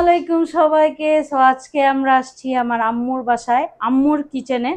আলাইকুম সবাইকে। সো আজকে আমরা আসছি আমার আম্মুর বাসায় আম্মুর কিচেনে।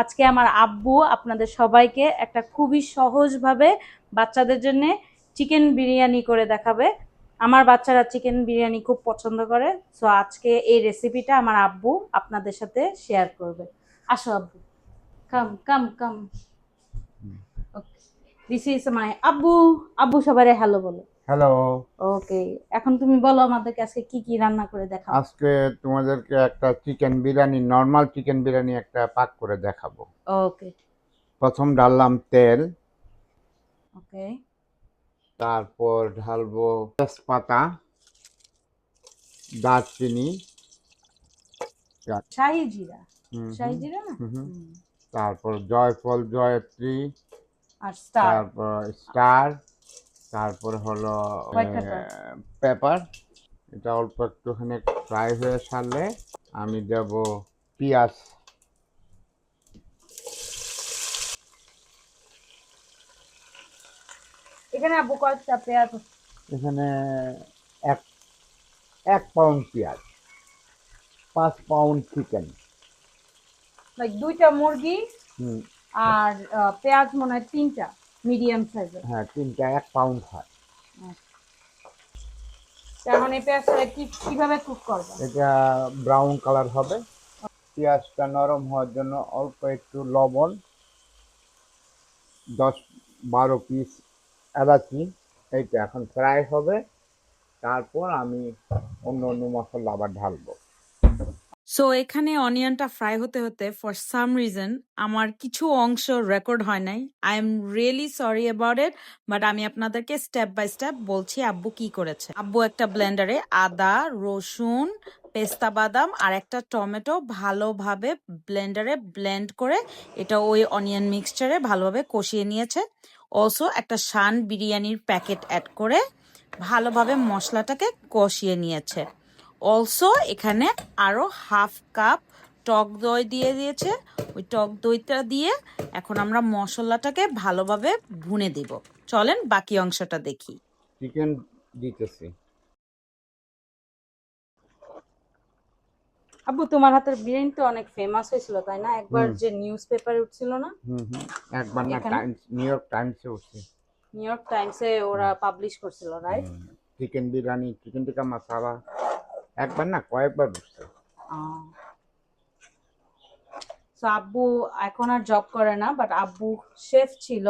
আজকে আমার আব্বু আপনাদের সবাইকে একটা খুবই সহজভাবে বাচ্চাদের জন্য চিকেন বিরিয়ানি করে দেখাবে। আমার বাচ্চারা চিকেন বিরিয়ানি খুব পছন্দ করে। সো আজকে এই রেসিপিটা আমার আব্বু আপনাদের সাথে শেয়ার করবে। আসো আব্বু। কাম কাম কাম দিস ইজ মাই আব্বু। আব্বু সবারে হ্যালো বলো। হ্যালো ওকে এখন তুমি বলো আমাদেরকে আজকে কি কি রান্না করে দেখাও। আজকে তোমাদেরকে একটা chicken biryani normal chicken biryani একটা পাক করে দেখাবো। ওকে প্রথম ঢাললাম তেল। ওকে তারপর ঢালবো তেজপাতা দারচিনি। শাহি জিরা। শাহি জিরা না। তারপর জয়ফল জয়ত্রী। আর স্টার তারপর স্টার তারপর হলো পেপার। এটা অল্প একটুখানি ফ্রাই হয়ে সারলে আমি দেব পেঁয়াজ। এখানে আব্বু কয়েকটা পেঁয়াজ এখানে এক এক পাউন্ড পেঁয়াজ পাঁচ পাউন্ড চিকেন। লাইক দুইটা মুরগি হুম। আর পেঁয়াজ মনে হয় তিনটা। মিডিয়াম সাইজের হ্যাঁ তিনটা এক পাউন্ড হয়। এখন এই পেঁয়াজটা কি কীভাবে কুক করব? এটা ব্রাউন কালার হবে। পেঁয়াজটা নরম হওয়ার জন্য অল্প একটু লবণ দশ বারো পিস এলাচি এইটা এখন ফ্রাই হবে। তারপর আমি অন্য অন্য মশলা আবার ঢালবো। সো এখানে অনিয়নটা ফ্রাই হতে হতে ফর সাম রিজন আমার কিছু অংশ রেকর্ড হয় নাই। I am really sorry about it but আমি আপনাদেরকে স্টেপ বাই স্টেপ বলছি আব্বু কি করেছে। আব্বু একটা ব্লেন্ডারে আদা, রসুন, পেস্তা বাদাম আর একটা টমেটো ভালোভাবে ব্লেন্ডারে ব্লেন্ড করে এটা ওই অনিয়ন মিক্সচারে ভালোভাবে কষিয়ে নিয়েছে। অলসো একটা শান বিরিয়ানির প্যাকেট অ্যাড করে ভালোভাবে মশলাটাকে কষিয়ে নিয়েছে। অলসো এখানে আরও হাফ কাপ টক দই দিয়ে দিয়েছে। ওই টক দইটা দিয়ে এখন আমরা মশলাটাকে ভালোভাবে ভুনে দিব। চলেন বাকি অংশটা দেখি। চিকেন দিতেছি। আব্বু তোমার হাতের বিরিয়ানি তো অনেক ফেমাস হয়েছিল তাই না? একবার যে নিউজ পেপারে উঠছিল না? হুম হুম। একবার না টাইমস নিউ ইয়র্ক টাইমসে উঠছে। নিউ ইয়র্ক টাইমসে ওরা পাবলিশ করছিল রাইট চিকেন বিরিয়ানি চিকেন টিকা মশালা একবার না কয়েকবার উঠছে সো আব্বু এখন আর জব করে না বাট আব্বু শেফ ছিল।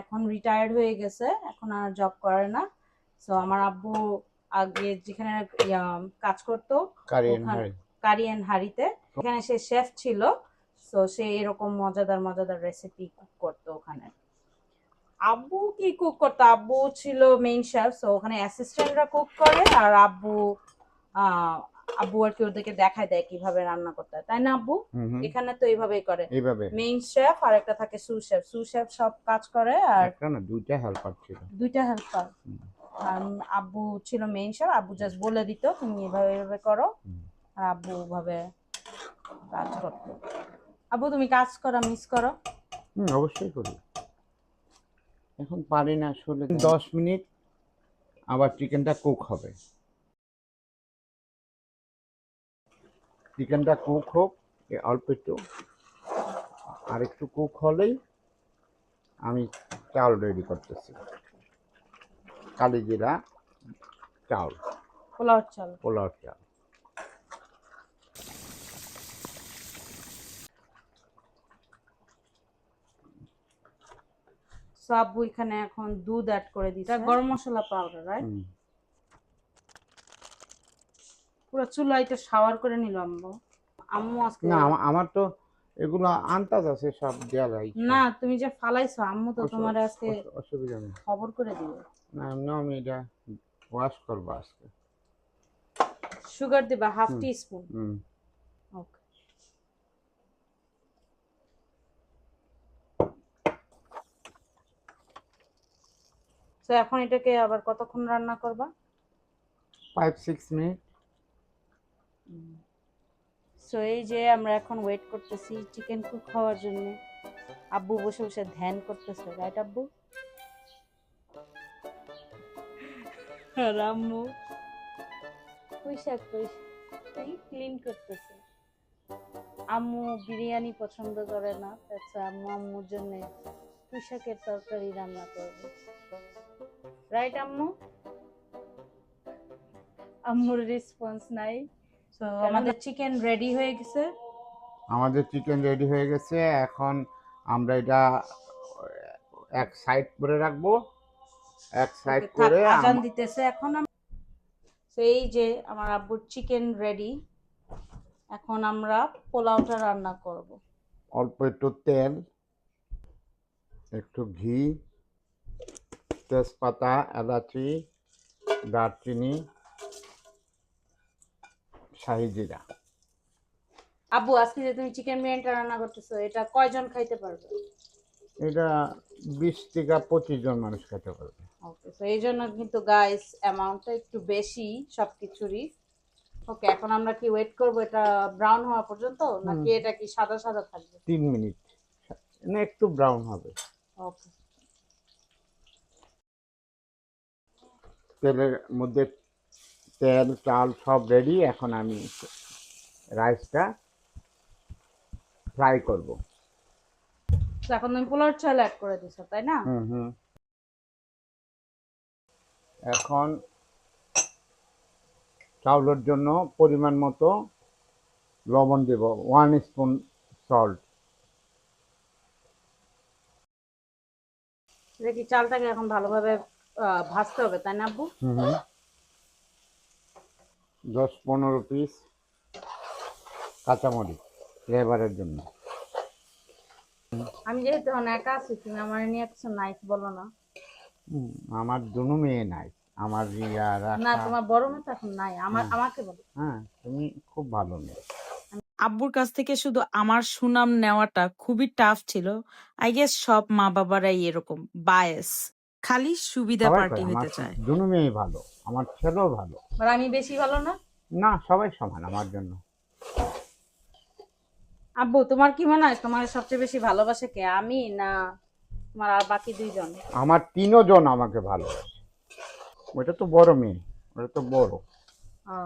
এখন রিটায়ার্ড হয়ে গেছে এখন আর জব করে না। সো আমার আব্বু আগে যেখানে কাজ করতো। কারিয়ান হাড়িতে। এখানে সে শেফ ছিল সো সে এরকম মজাদার মজাদার রেসিপি কুক করতো ওখানে। আব্বু কি কুক করতো? আব্বু ছিল মেইন শেফ সো ওখানে অ্যাসিস্ট্যান্টরা কুক করে আর আব্বু আব্বু আর কি ওদেরকে দেখায় দেয় কীভাবে রান্না করতে হয়। তাই না আব্বু? এখানে তো এইভাবেই করে। এইভাবে। মেইন শেফ আর একটা থাকে সু শেফ সু শেফ সব কাজ করে আর না দুইটা হেল্পার ছিল। দুইটা হেল্পার আর আব্বু ছিল মেইন শেফ আব্বু জাস্ট বলে দিত তুমি এভাবে এভাবে করো। আর আব্বু ওভাবে কাজ করতো। আব্বু তুমি কাজ করো মিস করো। হুম অবশ্যই করি। এখন পারি না আসলে। দশ মিনিট আবার চিকেনটা কুক হবে। চিকেনটা কুক হোক এ অল্প একটু আর একটু কুক হলেই আমি চাল রেডি করতেছি। কালিজিরা চাল পোলাও চাল। পোলাও চাল। সো আব্বু এখানে এখন দুধ অ্যাড করে দিচ্ছে। গরম মশলা পাউডার রাইট পুরো চুলায় তো শাওয়ার করে নিল আম্মু। আম্মু আজকে না আমার তো এগুলো আন্তাজ আছে সব দেওয়া যায়। না তুমি যে ফালাইছো আম্মু তো তোমার আজকে অসুবিধা নেই। খবর করে দিবে। না এমনি আমি এটা ওয়াশ করব আজকে। সুগার দিবা হাফ টি স্পুন হুম। ওকে তো এখন এটাকে আবার কতক্ষণ রান্না করবা? ফাইভ সিক্স মিনিট সো এই যে আমরা এখন ওয়েট করতেছি চিকেন কুক খাওয়ার জন্য। আব্বু বসে বসে ধ্যান করতেছে রাইট আব্বু? আর আম্মু? পুঁইশাক ক্লিন করতেছে। আম্মু বিরিয়ানি পছন্দ করে না আচ্ছা আম্মু আম্মুর জন্য পুঁইশাকের তরকারি রান্না করবে। রাইট আম্মু? আম্মুর রেসপন্স নাই। তো আমাদের চিকেন রেডি হয়ে গেছে। আমাদের চিকেন রেডি হয়ে গেছে। এখন আমরা এটা এক সাইড করে রাখব। এক সাইড করে আজান দিতেছে। এখন তো এই যে আমার আব্বুর চিকেন রেডি এখন আমরা পোলাওটা রান্না করব। অল্প একটু তেল একটু ঘি তেজপাতা এলাচি দারচিনি শাহি জিরা আব্বু আজকে যে তুমি চিকেন বিরিয়ানিটা রান্না করতেছো এটা কয়জন খাইতে পারবে? এটা বিশ থেকে পঁচিশ জন মানুষ খেতে পারবে। ওকে তো এই জন্য কিন্তু গাইস অ্যামাউন্টটা একটু বেশি সবকিছুরই। ওকে এখন আমরা কি ওয়েট করব? এটা ব্রাউন হওয়া পর্যন্ত? নাকি এটা কি সাদা সাদা থাকবে? তিন মিনিট। না একটু ব্রাউন হবে। ওকে তেলের মধ্যে তেল চাল সব রেডি এখন আমি রাইসটা ফ্রাই করব। এখন তুমি পোলাওর চাল অ্যাড করে দিছো তাই না? হুম হুম। এখন চাউলের জন্য পরিমাণ মতো লবণ দেব ওয়ান স্পুন সল্ট দেখি চালটাকে এখন ভালোভাবে ভাজতে হবে তাই না আব্বু? হুম। দশ পনেরো পিস কাঁচামরিচ ফ্লেভারের জন্য। আমি যেহেতু এখন একা আছি তুমি আমার নিয়ে কিছু নাইস বলো না। আমার দুনো মেয়ে নাই আমার রিয়া না তোমার বড় মেয়ে তো এখন নাই আমার আমাকে বলো। হ্যাঁ তুমি খুব ভালো মেয়ে। আব্বুর কাছ থেকে শুধু আমার সুনাম নেওয়াটা খুবই টাফ ছিল। আই গেস সব মা বাবারাই এরকম বায়াস খালি সুবিধা সবাই পার্টি হইতে আমার চায়। দুনো মেয়ে ভালো আমার ছেলেও ভালো। আর আমি বেশি ভালো না? না সবাই সমান আমার জন্য। আব্বু তোমার কি মনে হয় তোমার সবচেয়ে বেশি ভালোবাসে কে আমি না তোমার আর বাকি দুইজন? আমার তিনও জন আমাকে ভালোবাসে। ওটা তো বড় মেয়ে ওটা তো বড়। ও,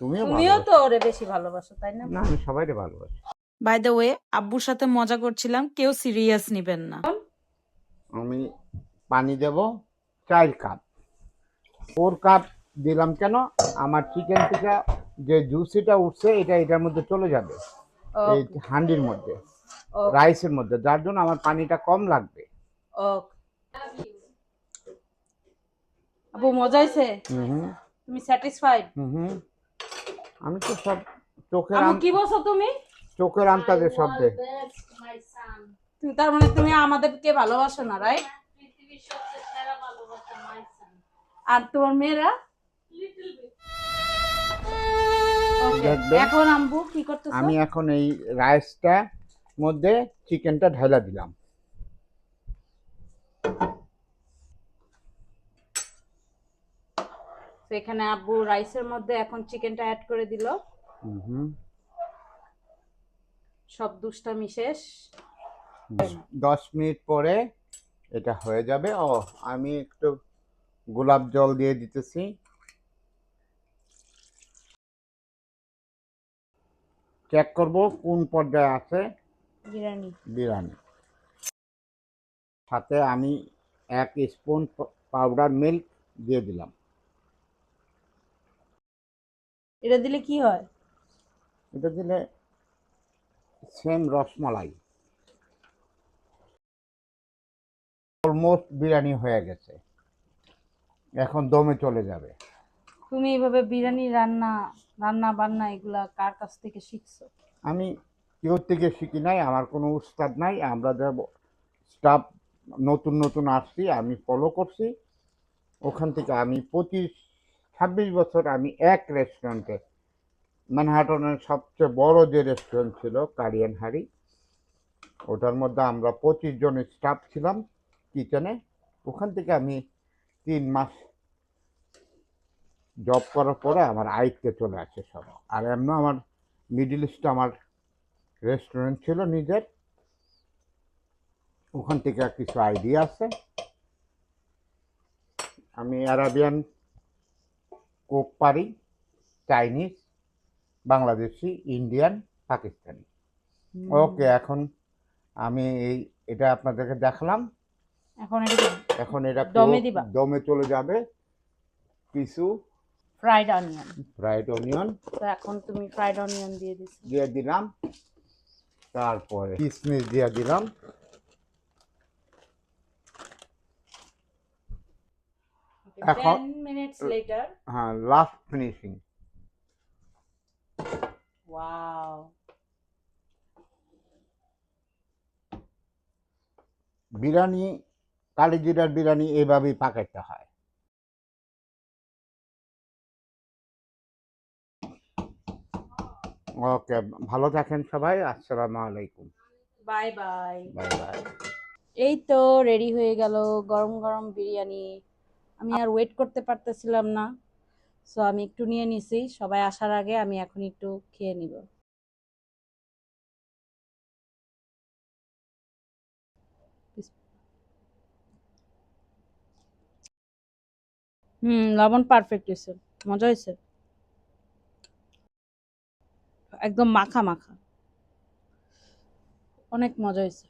তুমিও তুমিও ভালোবাসো। তো ওরে বেশি ভালোবাসো তাই না? না আমি সবাইকে ভালোবাসি। বাই দ্য ওয়ে আব্বুর সাথে মজা করছিলাম কেউ সিরিয়াস নিবেন না। আমি পানি দেব চার কাপ। ফোর কাপ দিলাম কেন? আমার চিকেন থেকে যে জুসিটা উঠছে এটা এটার মধ্যে চলে যাবে। এই হান্ডির মধ্যে রাইসের মধ্যে যার জন্য আমার পানিটা কম লাগবে। ওকে আব্বু মজা হয়েছে হুম হুম। তুমি স্যাটিসফাইড হুম হুম। আমি তো সব চোখের আম- কি বলছো তুমি? চোখের আন্তাজে শব্দে। তুমি তার মানে তুমি আমাদেরকে ভালোবাসো না রাইট আর তোমার মেয়েরা। এখন আম্বু কি করতেছো? আমি এখন এই রাইসটা মধ্যে চিকেনটা ঢালা দিলাম। তো এখানে আব্বু রাইসের মধ্যে এখন চিকেনটা অ্যাড করে দিল। হুম হুম। সব দুষ্টামি শেষ। দশ মিনিট পরে এটা হয়ে যাবে। ও আমি একটু গোলাপ জল দিয়ে দিতেছি। চেক করব কোন পর্যায়ে আছে। বিরিয়ানি। বিরিয়ানি। সাথে আমি এক স্পুন পাউডার মিল্ক দিয়ে দিলাম। এটা দিলে কি হয়? এটা দিলে সেম রসমালাই। অলমোস্ট বিরিয়ানি হয়ে গেছে। এখন দমে চলে যাবে। তুমি এইভাবে বিরিয়ানি রান্না রান্না বান্না এগুলা কার কাছ থেকে শিখছো? আমি কেউ থেকে শিখি নাই আমার কোনো উস্তাদ নাই আমরা যে স্টাফ নতুন নতুন আসছি আমি ফলো করছি। ওখান থেকে আমি পঁচিশ ছাব্বিশ বছর আমি এক রেস্টুরেন্টে ম্যানহাটনের সবচেয়ে বড় যে রেস্টুরেন্ট ছিল কারিয়ান হাড়ি ওটার মধ্যে আমরা পঁচিশ জন স্টাফ ছিলাম। কিচেনে ওখান থেকে আমি তিন মাস জব করার পরে আমার আয়ত্তে চলে আসে সব। আর এমন আমার মিডিল ইস্টে আমার রেস্টুরেন্ট ছিল নিজের। ওখান থেকে কিছু আইডিয়া আছে। আমি অ্যারাবিয়ান কোক পারি Chinese Bangladeshi Indian Pakistani okay এখন আমি এই এটা আপনাদেরকে দেখালাম। এখন এটা এখন এটা দমে দিবা? দমে চলে যাবে। কিছু ফ্রাইড অনিয়ন ফ্রাইড অনিয়ন তো এখন তুমি ফ্রাইড অনিয়ন দিয়ে দিছো। দিয়ে দিলাম। তারপরে কিশমিশ দিয়ে দিলাম। এখন- 10 মিনিটস লেটার হ্যাঁ লাস্ট ফিনিশিং ওয়াও বিরিয়ানি কালিজিরার বিরিয়ানি এভাবেই পাকাইতে হয়। ওকে ভালো থাকেন সবাই আসসালামু আলাইকুম। Bye bye. Bye bye. এই তো রেডি হয়ে গেল গরম গরম বিরিয়ানি। আমি আর ওয়েট করতে পারতেছিলাম না সো আমি একটু নিয়ে নিছি। সবাই আসার আগে আমি এখন একটু খেয়ে নিব। হুম, লবণ পারফেক্ট হয়েছে। মজা হয়েছে? একদম মাখা মাখা। অনেক মজা হয়েছে।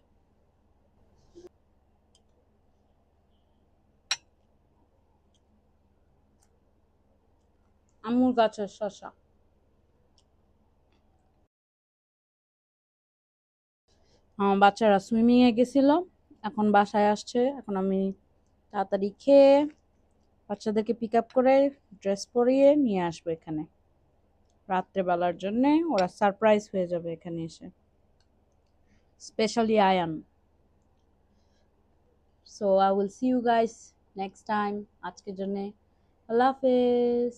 আমুল গাছের শশা আমার বাচ্চারা সুইমিংয়ে গেছিল, এখন বাসায় আসছে, এখন আমি তাড়াতাড়ি খেয়ে বাচ্চাদেরকে পিক আপ করে ড্রেস পরিয়ে নিয়ে আসব এখানে। রাত্রেবেলার জন্যে ওরা সারপ্রাইজ হয়ে যাবে এখানে এসে। Specially Ayan so I will see you guys next time আজকের জন্যে আল্লাহ হাফেজ।